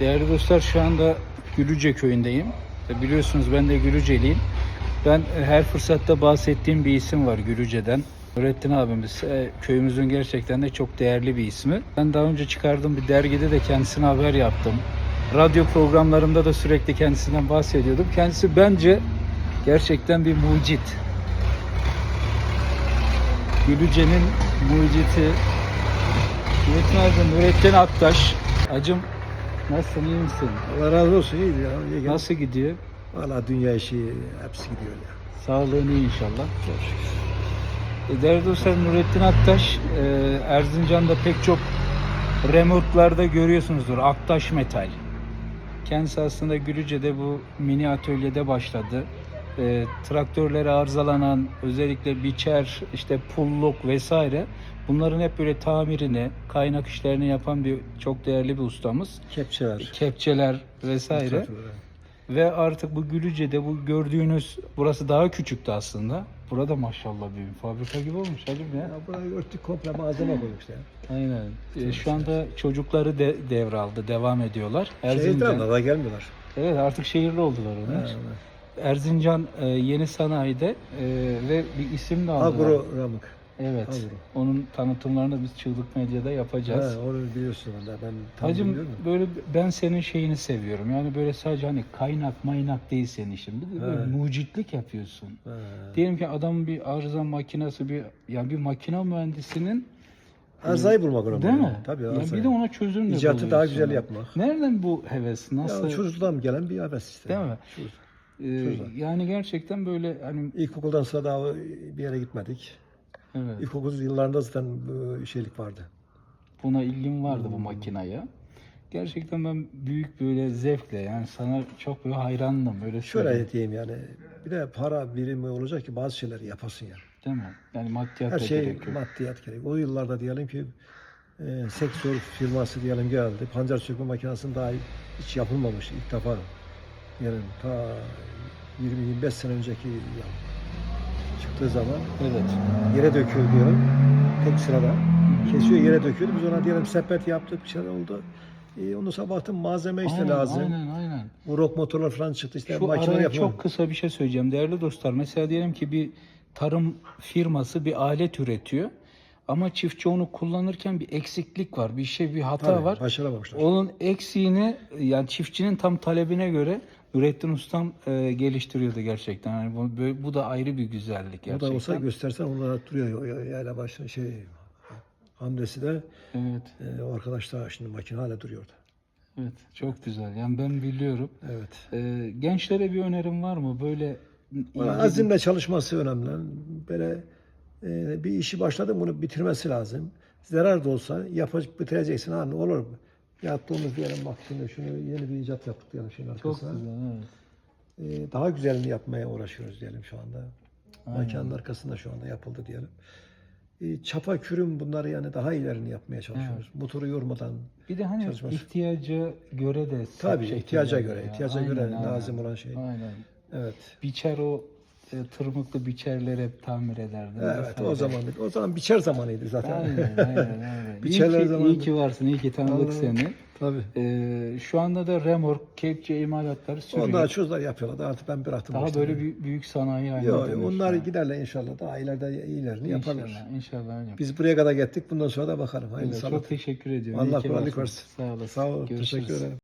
Değerli dostlar şu anda Gülüce köyündeyim. E, Biliyorsunuz ben de Gülüceliyim. Ben e, her fırsatta bahsettiğim bir isim var Gülüce'den. Nurettin abimiz e, köyümüzün gerçekten de çok değerli bir ismi. Ben daha önce çıkardığım bir dergide de kendisine haber yaptım. Radyo programlarımda da sürekli kendisinden bahsediyordum. Kendisi bence gerçekten bir mucit. Gülüce'nin muciti Nurettin abi, Nurettin Aktaş. Acım nasılsın iyi misin? Allah razı olsun iyi ya. İyi gel. Nasıl gidiyor? Valla dünya işi hepsi gidiyor ya. Sağlığın iyi inşallah. E, Değerli dostlar Nurettin Aktaş e, Erzincan'da pek çok remorklarda görüyorsunuzdur. Aktaş Metal. Kendisi aslında Gülüce'de bu mini atölyede başladı. E, traktörlere arızalanan özellikle biçer, işte pulluk vesaire bunların hep böyle tamirini, kaynak işlerini yapan bir çok değerli bir ustamız. Kepçeler. Kepçeler vesaire. traktörler. Ve artık bu Gülüce'de bu gördüğünüz burası daha küçüktü aslında. Burada maşallah bir fabrika gibi olmuş hacım ya. Ya burayı örttük komple malzeme koymuşlar. Aynen. Ee, şu anda çocukları de devraldı, devam ediyorlar. Şehirden de daha gelmiyorlar. Evet artık şehirli oldular onlar. Ha, Erzincan e, Yeni Sanayi'de e, ve bir isim de aldılar. Agro Ramık. Evet. Agro. Onun tanıtımlarını biz Çığlık Medya'da yapacağız. Ha, onu biliyorsun valla ben tam Hacım böyle ben senin şeyini seviyorum. Yani böyle sadece hani kaynak maynak değil senin işin. Bir de böyle Evet. mucitlik yapıyorsun. Ha. Diyelim ki adamın bir arıza makinesi bir yani bir makine mühendisinin Arzayı bulmak önemli. değil mi? Tabii ya arzayı. bir de ona çözüm de İcatı daha buluyorsun. güzel yapmak. Nereden bu heves? Nasıl? Ya çocukluğdan gelen bir heves işte. Değil mi? Çocuk. Ee, yani gerçekten böyle hani İlkokuldan sonra daha bir yere gitmedik. evet, İlkokul yıllarında zaten bu şeylik vardı. buna ilgim vardı Hmm. bu makinaya. Gerçekten ben büyük böyle zevkle yani sana çok böyle hayrandım öyle söyleyeyim. Şöyle diyeyim yani bir de para birimi olacak ki bazı şeyleri yapasın yani. Değil mi? Yani maddiyat Her da şey gerekiyor. maddiyat gerek. O yıllarda diyelim ki e, sektör firması diyelim geldi. Pancar sökme makinesinin daha hiç yapılmamış ilk defa. Yani ta 20-25 sene önceki yani çıktığı zaman Evet. yere döküyor diyelim. Tek sırada. Kesiyor yere döküyordu. Biz ona diyelim sepet yaptık bir şeyler oldu. E, sonra baktım malzeme işte aynen, lazım. Aynen aynen. Bu rock motorlar falan çıktı işte Şu makine araya çok kısa bir şey söyleyeceğim. Değerli dostlar mesela diyelim ki bir tarım firması bir alet üretiyor. Ama çiftçi onu kullanırken bir eksiklik var. Bir şey bir hata Tabii, var. Başaramamışlar. Onun eksiğini yani çiftçinin tam talebine göre Nurettin Ustam e, geliştiriyordu gerçekten. Yani bu, böyle- bu da ayrı bir güzellik gerçekten. da olsa göstersen onlara duruyor. Yayla başında şey hamlesi de Evet, e, o arkadaş da şimdi makine hala duruyordu. evet. Çok güzel. Yani ben biliyorum. Evet. E, gençlere bir önerim var mı? Böyle ilgili- azimle çalışması önemli. Böyle e, bir işi başladın bunu bitirmesi lazım. Zarar da olsa yapıp bitireceksin. Ha olur mu? Yaptığımız diyelim bak şimdi şunu yeni bir icat yaptık diyelim şeyin çok arkasına. güzel. Evet. E, daha güzelini yapmaya uğraşıyoruz diyelim şu anda. Aynen. Makinenin arkasında şu anda yapıldı diyelim. E, çapa kürüm bunları yani daha iyilerini yapmaya çalışıyoruz. Motoru yormadan. Bir de hani Çalışması. ihtiyaca göre de Tabii ihtiyaca veriyor göre, ya. ihtiyaca göre lazım olan şey. Aynen. Evet. Biçer o e, tırmıklı biçerleri hep tamir ederdi. Evet vesaire. o zaman o zaman biçer zamanıydı zaten. Aynen, aynen, aynen. iyi, Biçerler ki, zamanı. iyi ki varsın, iyi ki tanıdık Allah- seni. Tabii. Ee, şu anda da remork, kepçe imalatları sürüyor. Onlar çocuklar yapıyorlar. da Artık ben bıraktım. Daha başladım. böyle bir, büyük sanayi haline Yok, onlar yani. giderler inşallah. Daha ileride iyilerini yaparlar. İnşallah, inşallah hocam. Biz buraya kadar gittik. Bundan sonra da bakalım. Hayırlı Evet, çok teşekkür ediyorum. Allah kolaylık versin. Sağ olasın. Sağ ol. Görüşürüz. Teşekkür ederim.